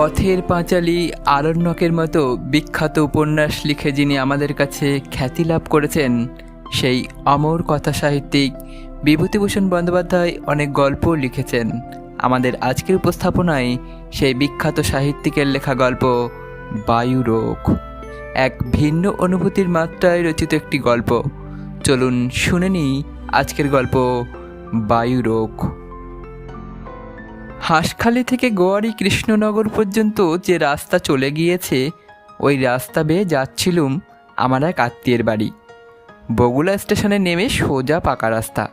পথের পাঁচালী আরণ্যকের মতো বিখ্যাত উপন্যাস লিখে যিনি আমাদের কাছে খ্যাতি লাভ করেছেন, সেই অমর কথা সাহিত্যিক বিভূতিভূষণ বন্দ্যোপাধ্যায় অনেক গল্প লিখেছেন। আমাদের আজকের উপস্থাপনায় সেই বিখ্যাত সাহিত্যিকের লেখা গল্প বায়ুরোগ। এক ভিন্ন অনুভূতির মাত্রায় রচিত একটি গল্প। চলুন শুনে নিই আজকের গল্প বায়ুরোগ। হাঁসখালি থেকে গোয়ারি কৃষ্ণনগর পর্যন্ত যে রাস্তা চলে গিয়েছে, ওই রাস্তা বেয়ে যাচ্ছিলুম আমার এক আত্মীয়ের বাড়ি। বগুলা স্টেশনে নেমে সোজা পাকা রাস্তা।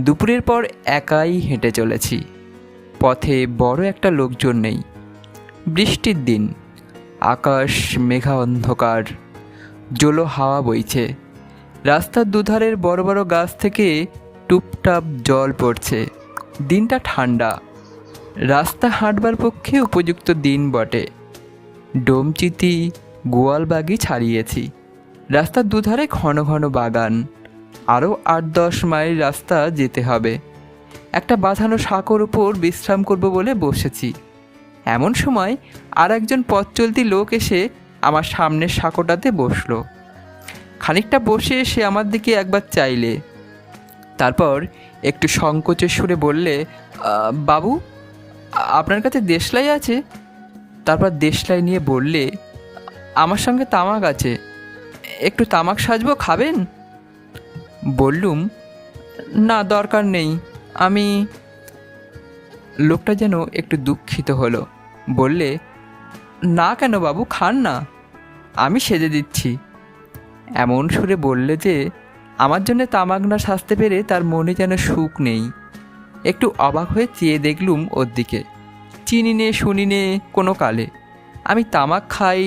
দুপুরের পর একাই হেঁটে চলেছি। পথে বড় একটা লোকজন নেই। বৃষ্টির দিন, আকাশ মেঘা অন্ধকার, জলো হাওয়া বইছে। রাস্তার দুধারের বড় বড় গাছ থেকে টুপটাপ জল পড়ছে। দিনটা ঠান্ডা। রাস্তা হাঁটবার পক্ষে উপযুক্ত দিন বটে। ডোমচিতি গোয়ালবাগি ছাড়িয়েছি। রাস্তার দুধারে ঘন ঘন বাগান। আরও আট দশ মাইল রাস্তা যেতে হবে। একটা বাঁধানো সাঁকোর উপর বিশ্রাম করব বলে বসেছি। এমন সময় আর একজন পথ চলতি লোক এসে আমার সামনের সাঁকোটাতে বসল। খানিকটা বসে সে আমার দিকে একবার চাইলে। তারপর একটু সংকোচের সুরে বললে বাবু আপনার কাছে দেশলাই আছে? তারপর দেশলাই নিয়ে বললে, আমার সঙ্গে তামাক আছে। একটু তামাক সাজবো, খাবেন? বললুম, না, দরকার নেই। আমি লোকটা যেন একটু দুঃখিত হলো। বললে, না কেন বাবু, খান না। আমি সেজে দিচ্ছি। এমন সুরে বললে যে, আমার জন্য তামাক না সাজতে পেরে তার মনে যেন সুখ নেই। একটু অবাক হয়ে চেয়ে দেখলুম ওর দিকে। চিনি নে শুনি নে কোনো কালে। আমি তামাক খাই,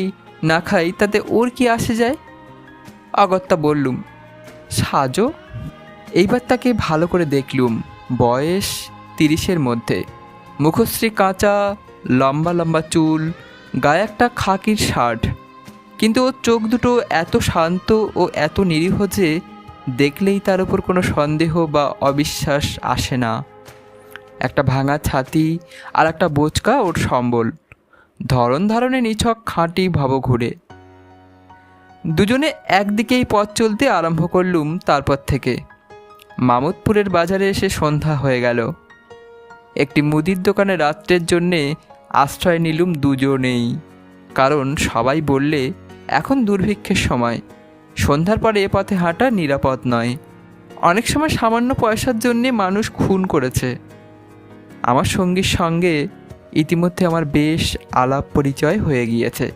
না খাই, তাতে ওর কি আসে যায়? অগত্যা বললুম, সাজো। এইবার তাকে ভালো করে দেখলুম, বয়স তিরিশের মধ্যে। মুখশ্রী কাঁচা, লম্বা লম্বা চুল, গায়ে একটা খাকির শার্ট। কিন্তু ওর চোখ দুটো এত শান্ত ও এত নিরীহ যে দেখলেই তার উপর কোনো সন্দেহ বা অবিশ্বাস আসে না। একটা ভাঙা ছাতি আর একটা বোচকা ওর সম্বল। ধরন ধারণে নিছক খাঁটি ভাব ঘুরে দুজনে একদিকেই পথ চলতে আরম্ভ করলুম তারপর থেকে। মামুদপুরের বাজারে এসে সন্ধ্যা হয়ে গেল। একটি মুদির দোকানে রাত্রের জন্যে আশ্রয় নিলুম দুজনেই। কারণ সবাই বললে, এখন দুর্ভিক্ষের সময়। সন্ধ্যার পরে এ পথে হাঁটা নিরাপদ নয়। অনেক সময় সামান্য পয়সার জন্যে মানুষ খুন করেছে। আমার সঙ্গীর সঙ্গে ইতিমধ্যে আমার বেশ আলাপ পরিচয় হয়ে গিয়েছে।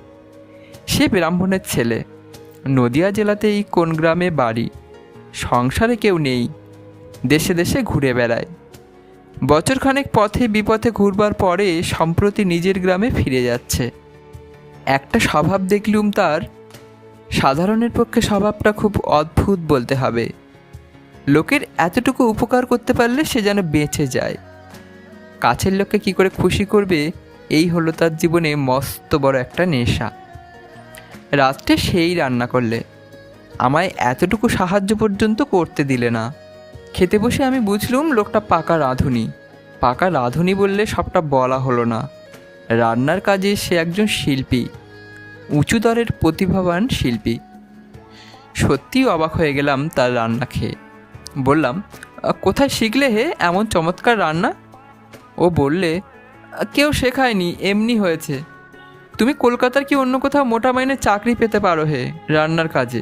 সে ব্রাহ্মণের ছেলে। নদিয়া জেলাতেই কোন গ্রামে বাড়ি? সংসারে কেউ নেই। দেশে দেশে ঘুরে বেড়ায়। বছরখানেক পথে বিপথে ঘুরবার পরে সম্প্রতি নিজের গ্রামে ফিরে যাচ্ছে। একটা স্বভাব দেখলুম তার। সাধারণের পক্ষে স্বভাবটা খুব অদ্ভুত বলতে হবে। লোকের এতটুকু উপকার করতে পারলে সে যেন বেঁচে যায়। কাছের লোককে কি করে খুশি করবে, এই হলো তার জীবনে মস্ত বড় একটা নেশা। রাত্রে সেই রান্না করলে। আমায় এতটুকু সাহায্য পর্যন্ত করতে দিলে না। খেতে বসে আমি বুঝলুম লোকটা পাকা রাঁধুনি। পাকা রাঁধুনি বললে সবটা বলা হলো না। রান্নার কাজে সে একজন শিল্পী। উঁচু দরের প্রতিভাবান শিল্পী। সত্যিই অবাক হয়ে গেলাম তার রান্না খেয়ে। বললাম কোথায় শিখলে হে এমন চমৎকার রান্না? ও বললে, কেউ শেখায়নি, এমনি হয়েছে। তুমি কলকাতার কি অন্য কোথাও মোটা মাইনে চাকরি পেতে পারো হে রান্নার কাজে?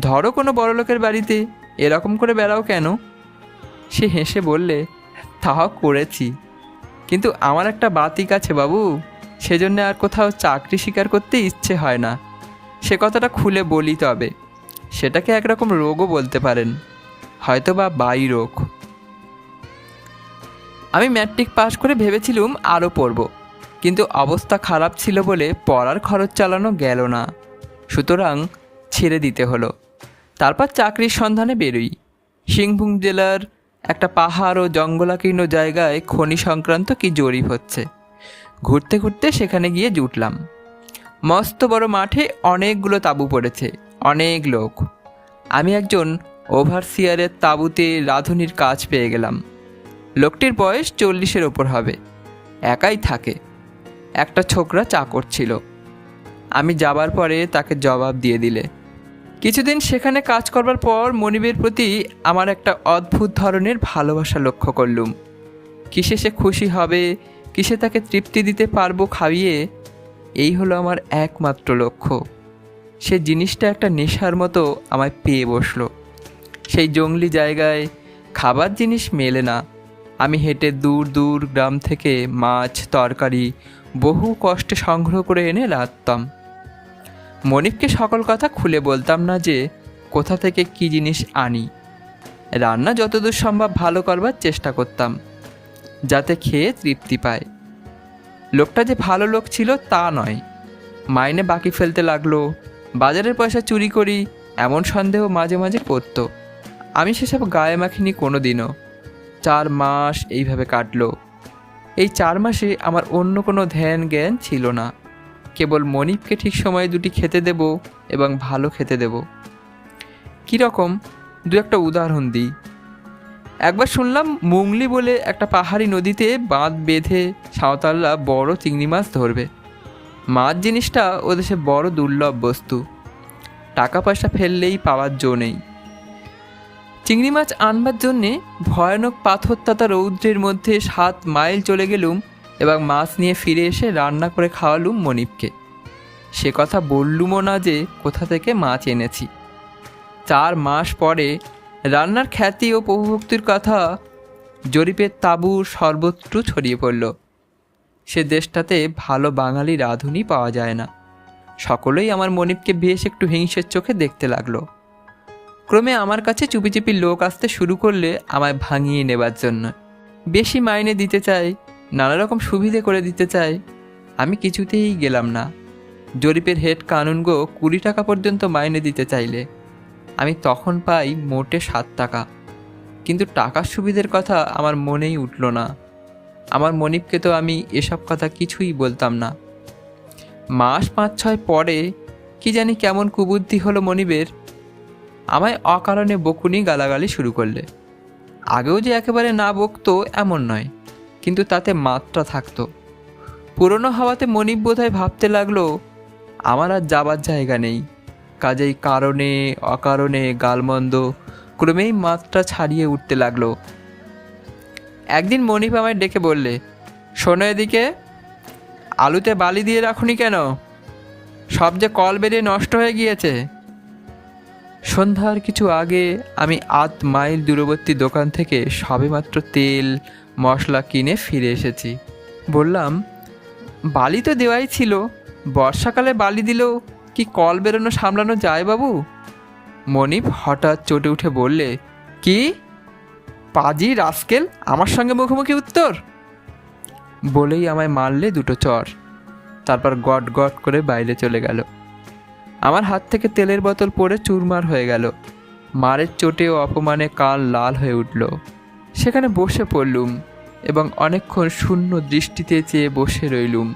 ধরো কোনো বড়লোকের বাড়িতে এরকম করে বেড়াও কেন? সে হেসে বললে, তাও করেছি। কিন্তু আমার একটা বাতিক আছে বাবু, সেজন্য আর কোথাও চাকরি স্বীকার করতে ইচ্ছে হয় না। সে কথাটা খুলে বলি তবে। সেটাকে একরকম রোগও বলতে পারেন। হয়তো বা বাই রোগ। আমি ম্যাট্রিক পাশ করে ভেবেছিলুম আরও পড়ব, কিন্তু অবস্থা খারাপ ছিল বলে পড়ার খরচ চালানো গেল না। সুতরাং ছেড়ে দিতে হলো। তারপর চাকরির সন্ধানে বেরোই। সিংভূম জেলার একটা পাহাড় ও জঙ্গলাকীর্ণ জায়গায় খনি সংক্রান্ত কি জরিপ হচ্ছে। ঘুরতে ঘুরতে সেখানে গিয়ে জুটলাম। মস্ত বড় মাঠে অনেকগুলো তাঁবু পড়েছে, অনেক লোক। আমি একজন ওভারসিয়ারের তাঁবুতে রাঁধুনির কাজ পেয়ে গেলাম। লোকটির বয়স চল্লিশের ওপর হবে। একাই থাকে। একটা ছোকরা চাকর ছিল। আমি যাবার পরে তাকে জবাব দিয়ে দিলে। কিছুদিন সেখানে কাজ করবার পর মনিবের প্রতি আমার একটা অদ্ভুত ধরনের ভালোবাসা লক্ষ্য করলুম। কিসে সে খুশি হবে, কিসে তাকে তৃপ্তি দিতে পারব খাইয়ে, এই হলো আমার একমাত্র লক্ষ্য। সে জিনিসটা একটা নেশার মতো আমায় পেয়ে বসল। সেই জঙ্গলি জায়গায় খাবার জিনিস মেলে না। আমি হেঁটে দূর দূর গ্রাম থেকে মাছ, তরকারি, বহু কষ্টে সংগ্রহ করে এনে রাখতাম। মনিককে সকল কথা খুলে বলতাম না যে, কোথা থেকে কি জিনিস আনি। রান্না যতদূর সম্ভব ভালো করবার চেষ্টা করতাম, যাতে খেয়ে তৃপ্তি পায়। লোকটা যে ভালো লোক ছিল তা নয়। মাইনে বাকি ফেলতে লাগল, বাজারের পয়সা চুরি করি, এমন সন্দেহ মাঝে মাঝে করতো আমি সেসব গায়ে মাখিনি কোনো দিনও চার মাস এইভাবে কাটলো। এই চার মাসে আমার অন্য কোনো ধ্যান জ্ঞান ছিল না। কেবল মনিপকে ঠিক সময়ে দুটি খেতে দেব এবং ভালো খেতে দেব। কীরকম দু একটা উদাহরণ দিই। একবার শুনলাম মুংলি বলে একটা পাহাড়ি নদীতে বাঁধ বেঁধে সাঁওতালরা বড় চিংড়ি মাছ ধরবে। মাছ জিনিসটা ও দেশে বড় দুর্লভ বস্তু। টাকা পয়সা ফেললেই পাওয়ার জো নেই। চিংড়ি মাছ আনবার জন্যে ভয়ানক পাথর পাথরতাতা রৌদ্রের মধ্যে সাত মাইল চলে গেলুম এবং মাছ নিয়ে ফিরে এসে রান্না করে খাওয়ালুম মনিপকে সে কথা বললুমও না যে কোথা থেকে মাছ এনেছি। চার মাস পরে রান্নার খ্যাতি ও প্রভুভক্তির কথা জরিপের তাঁবুর সর্বত্র ছড়িয়ে পড়ল। সে দেশটাতে ভালো বাঙালি রাঁধুনি পাওয়া যায় না। সকলেই আমার মনিপকে বেশ একটু হিংসের চোখে দেখতে লাগল। ক্রমে আমার কাছে চুপি চুপি লোক আসতে শুরু করলে আমায় ভাঙিয়ে নেবার জন্য। বেশি মাইনে দিতে চাই, নানা রকম সুবিধে করে দিতে চাই, আমি কিছুতেই গেলাম না। জরিপের হেড কানুনগো কুড়ি টাকা পর্যন্ত মাইনে দিতে চাইলে। আমি তখন পাই মোটে সাত টাকা। কিন্তু টাকার সুবিধের কথা আমার মনেই উঠল না। আমার মনিপকে তো আমি এসব কথা কিছুই বলতাম না। মাস পাঁচ ছয় পরে কি জানি কেমন কুবুদ্ধি হলো মনিবের। আমায় অকারণে বকুনি গালাগালি শুরু করলে। আগেও যে একেবারে না বকতো, এমন নয়, কিন্তু তাতে মাত্রা থাকতো। পুরনো হাওয়াতে মনিব বোধহয় ভাবতে লাগল, আমার আর যাবার জায়গা নেই। কাজেই কারণে, অকারণে, গালমন্দ, ক্রমেই মাত্রা ছাড়িয়ে উঠতে লাগল। একদিন মনিপ আমায় ডেকে বললে, শোনো এদিকে, আলুতে বালি দিয়ে রাখুনি কেন? সব যে কল বেরিয়ে নষ্ট হয়ে গিয়েছে। সন্ধ্যার কিছু আগে আমি আধ মাইল দূরবর্তী দোকান থেকে সবেমাত্র তেল, মশলা কিনে ফিরে এসেছি। বললাম, বালি তো দেওয়াই ছিল, বর্ষাকালে বালি দিলেও কি কল বেরোনো সামলানো যায় বাবু? মনিপ হঠাৎ চটে উঠে বললে, কি? পাজি, রাস্কেল, আমার সঙ্গে মুখোমুখি উত্তর? বলেই আমায় মারলে দুটো চর। তারপর গট গট করে বাইরে চলে গেল। আমার হাত থেকে তেলের বোতল পড়ে চুরমার হয়ে গেল। মারের চোটে ও অপমানে কান লাল হয়ে উঠল। সেখানে বসে পড়লুম এবং অনেকক্ষণ শূন্য দৃষ্টিতে চেয়ে বসে রইলুম।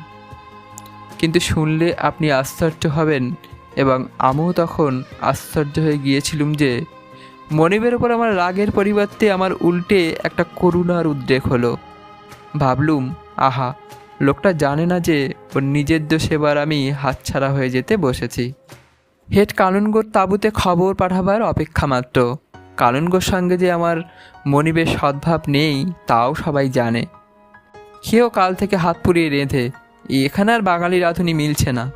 কিন্তু শুনলে আপনি আশ্চর্য হবেন এবং আমিও তখন আশ্চর্য হয়ে গিয়েছিলুম যে, মনিবের ওপর আমার রাগের পরিবর্তে আমার উল্টে একটা করুণার উদ্রেক হলো। ভাবলুম, আহা লোকটা জানে না যে ওর নিজের দোষেবার আমি হাতছাড়া হয়ে যেতে বসেছি। হেড কানুনগোর তাঁবুতে খবর পাঠাবার অপেক্ষা মাত্র। কানুনগোর সঙ্গে যে আমার মনিবের সদ্ভাব নেই, তাও সবাই জানে। কেউ কাল থেকে হাত পুড়িয়ে রেঁধে, এখানে আর বাঙালি রাঁধুনি মিলছে না।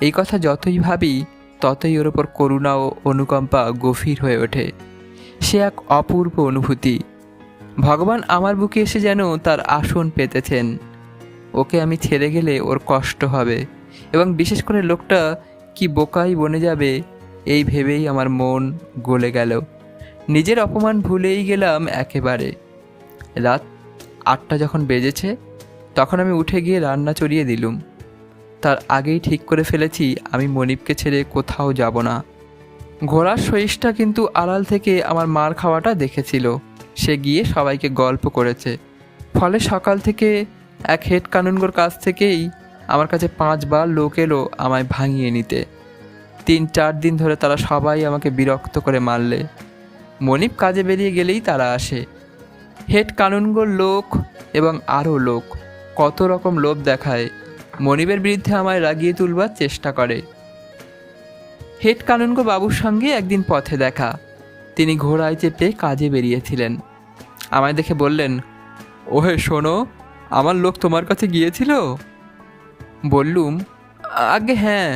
এই কথা যতই ভাবি, ততই ওর ওপর করুণা ও অনুকম্পা গভীর হয়ে ওঠে। সে এক অপূর্ব অনুভূতি। ভগবান আমার বুকে এসে যেন তার আসন পেতেছেন। ওকে আমি ছেড়ে গেলে ওর কষ্ট হবে। এবং বিশেষ করে লোকটা কি বোকাই বনে যাবে, এই ভেবেই আমার মন গলে গেল। নিজের অপমান ভুলেই গেলাম একেবারে। রাত আটটা যখন বেজেছে, তখন আমি উঠে গিয়ে রান্না চড়িয়ে দিলুম। তার আগেই ঠিক করে ফেলেছি, আমি মনিপকে ছেড়ে কোথাও যাব না। ঘোড়ার সহিসটা কিন্তু আড়াল থেকে আমার মার খাওয়াটা দেখেছিল। সে গিয়ে সবাইকে গল্প করেছে। ফলে সকাল থেকে এক হেড কানুনগোর কাছ থেকেই আমার কাছে পাঁচবার লোক এলো আমায় ভাঙিয়ে নিতে। তিন, চার দিন ধরে তারা সবাই আমাকে বিরক্ত করে মারলে। মনিপ কাজে বেরিয়ে গেলেই তারা আসে। হেড কানুনগোর লোক এবং আরও লোক কত রকম লোভ দেখায়। মনিবের বিরুদ্ধে আমায় রাগিয়ে তুলবার চেষ্টা করে। হেড কানুনগো বাবুর সঙ্গে একদিন পথে দেখা। তিনি ঘোড়ায় চেপে কাজে বেরিয়েছিলেন। আমায় দেখে বললেন, ওহে, শোনো আমার লোক তোমার কাছে গিয়েছিল? বললুম, আগে হ্যাঁ।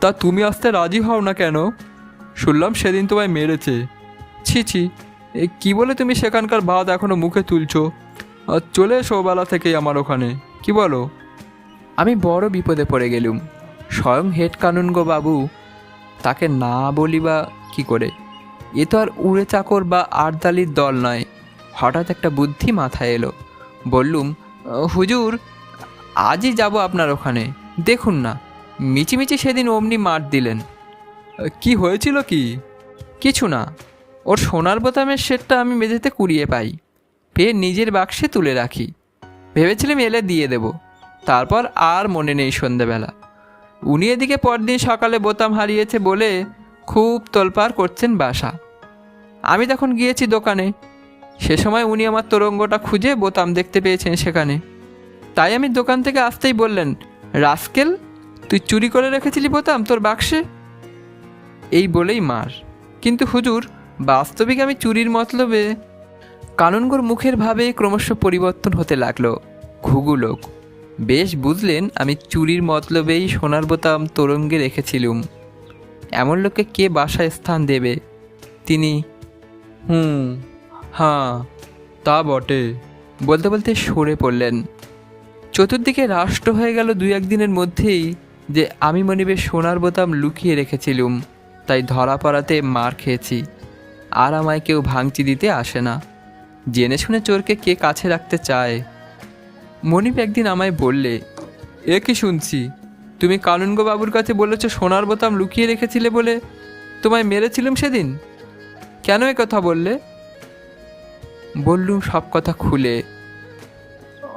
তা তুমি আসতে রাজি হও না কেন? শুনলাম সেদিন তোমায় মেরেছে। ছি ছি কি বলে তুমি সেখানকার ভাত এখনও মুখে তুলছো? চলে এসো বেলা থেকেই আমার ওখানে, কি বলো? আমি বড় বিপদে পড়ে গেলুম। স্বয়ং হেড কানুনগো বাবু, তাকে না বলি বা কী করে? এ তো আর উড়ে চাকর বা আটদালির দল নয়। হঠাৎ একটা বুদ্ধি মাথায় এলো। বললুম, হুজুর, আজই যাব আপনার ওখানে। দেখুন না, মিচিমিচি সেদিন অমনি মার দিলেন। কি হয়েছিল কি? কিছু না, ওর সোনার বোতামের সেটটা আমি মেঝেতে কুড়িয়ে পাই। পেয়ে নিজের বাক্সে তুলে রাখি। ভেবেছিলাম এলে দিয়ে দেব। তারপর আর মনে নেই সন্ধেবেলা। উনি এদিকে পরদিন সকালে বোতাম হারিয়েছে বলে খুব তোলপাড় করছেন বাসা। আমি তখন গিয়েছি দোকানে সে সময় উনি আমার তোরঙ্গটা খুঁজে বোতাম দেখতে পেয়েছেন সেখানে। তাই আমি দোকান থেকে আসতেই বললেন, রাস্কেল, তুই চুরি করে রেখেছিলি বোতাম তোর বাক্সে? এই বলেই মার। কিন্তু হুজুর, বাস্তবিক আমি চুরির মতলবে কানুনগোর মুখের ভাবে ক্রমশ পরিবর্তন হতে লাগল। ঘুঘু লোক। বেশ বুঝলেন, আমি চুরির মতলবেই সোনার বোতাম তোরঙ্গে রেখেছিলুম। এমন লোককে কে বাসায় স্থান দেবে? তিনি, হুম হ্যাঁ তা বটে। বলতে বলতে সরে পড়লেন। চতুর্দিকে রাষ্ট্র হয়ে গেল দুই একদিনের মধ্যেই যে আমি মনিবে সোনার বোতাম লুকিয়ে রেখেছিলুম, তাই ধরা পড়াতে মার খেয়েছি। আর আমায় কেউ ভাঙচি দিতে আসে না। জেনে শুনে চোরকে কে কাছে রাখতে চায়? মনিব একদিন আমায় বললে, এ কি শুনছি? তুমি কানুনগো বাবুর কাছে বলেছ সোনার বোতাম লুকিয়ে রেখেছিলে বলে তোমায় মেরেছিলাম সেদিন? কেন এ কথা বললে? বললুম, সব কথা খুলে।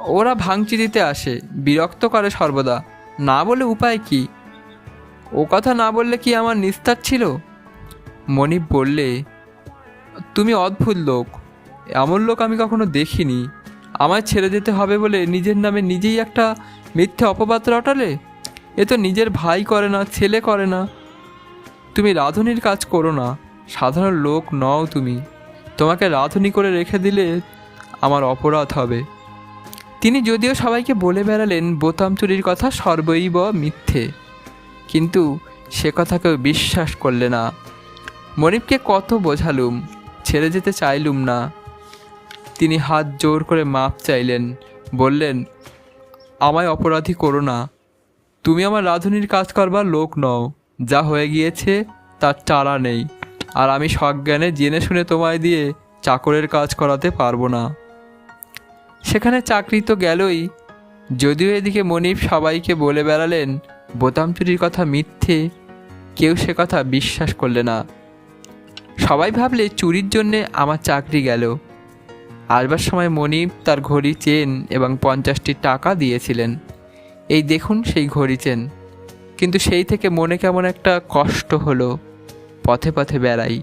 ওরা ভাঙচি দিতে আসে, বিরক্ত করে সর্বদা। না বলে উপায় কি? ও কথা না বললে কি আমার নিস্তার ছিল? মনিব বললে, তুমি অদ্ভুত লোক। এমন লোক আমি কখনো দেখিনি। আমায় ছেড়ে যেতে হবে বলে নিজের নামে নিজেই একটা মিথ্যে অপবাদ রটালে? এ তো নিজের ভাই করে না, ছেলে করে না। তুমি রাঁধুনির কাজ করো না। সাধারণ লোক নও তুমি। তোমাকে রাঁধুনি করে রেখে দিলে আমার অপরাধ হবে। তিনি যদিও সবাইকে বলে বেড়ালেন, বোতাম চুরির কথা সর্বৈব মিথ্যে। কিন্তু সে কথা কেউ বিশ্বাস করলে না। মনিবকে কত বোঝালুম, ছেড়ে যেতে চাইলুম না। তিনি হাত জোর করে মাপ চাইলেন, বললেন, আমায় অপরাধী করো না। তুমি আমার রাঁধুনির কাজ করবার লোক নও। যা হয়ে গিয়েছে তার চারা নেই। আর আমি সজ্ঞানে জেনে শুনে তোমায় দিয়ে চাকরের কাজ করাতে পারব না। সেখানে চাকরি তো গেলই। যদিও এদিকে মনিব সবাইকে বলে বেড়ালেন, বোতাম চুরির কথা মিথ্যে, কেউ সে কথা বিশ্বাস করলে না। সবাই ভাবলে চুরির জন্যে আমার চাকরি গেল। আসবার সময় মনিব তার ঘড়ি চেন এবং পঞ্চাশটি টাকা দিয়েছিলেন। এই দেখুন সেই ঘড়ি চেন। কিন্তু সেই থেকে মনে কেমন একটা কষ্ট হলো। পথে পথে বেড়াই।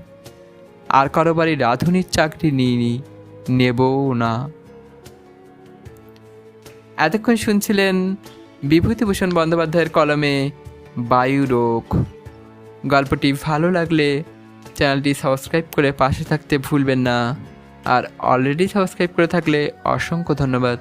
আর কারও বাড়ি রাঁধুনির চাকরি নিইনি, নেবও না। এতক্ষণ শুনছিলেন বিভূতিভূষণ বন্দ্যোপাধ্যায়ের কলমে বায়ু রোগ। গল্পটি ভালো লাগলে চ্যানেলটি সাবস্ক্রাইব করে পাশে থাকতে ভুলবেন না। আর অলরেডি সাবস্ক্রাইব করে থাকলে অসংখ্য ধন্যবাদ।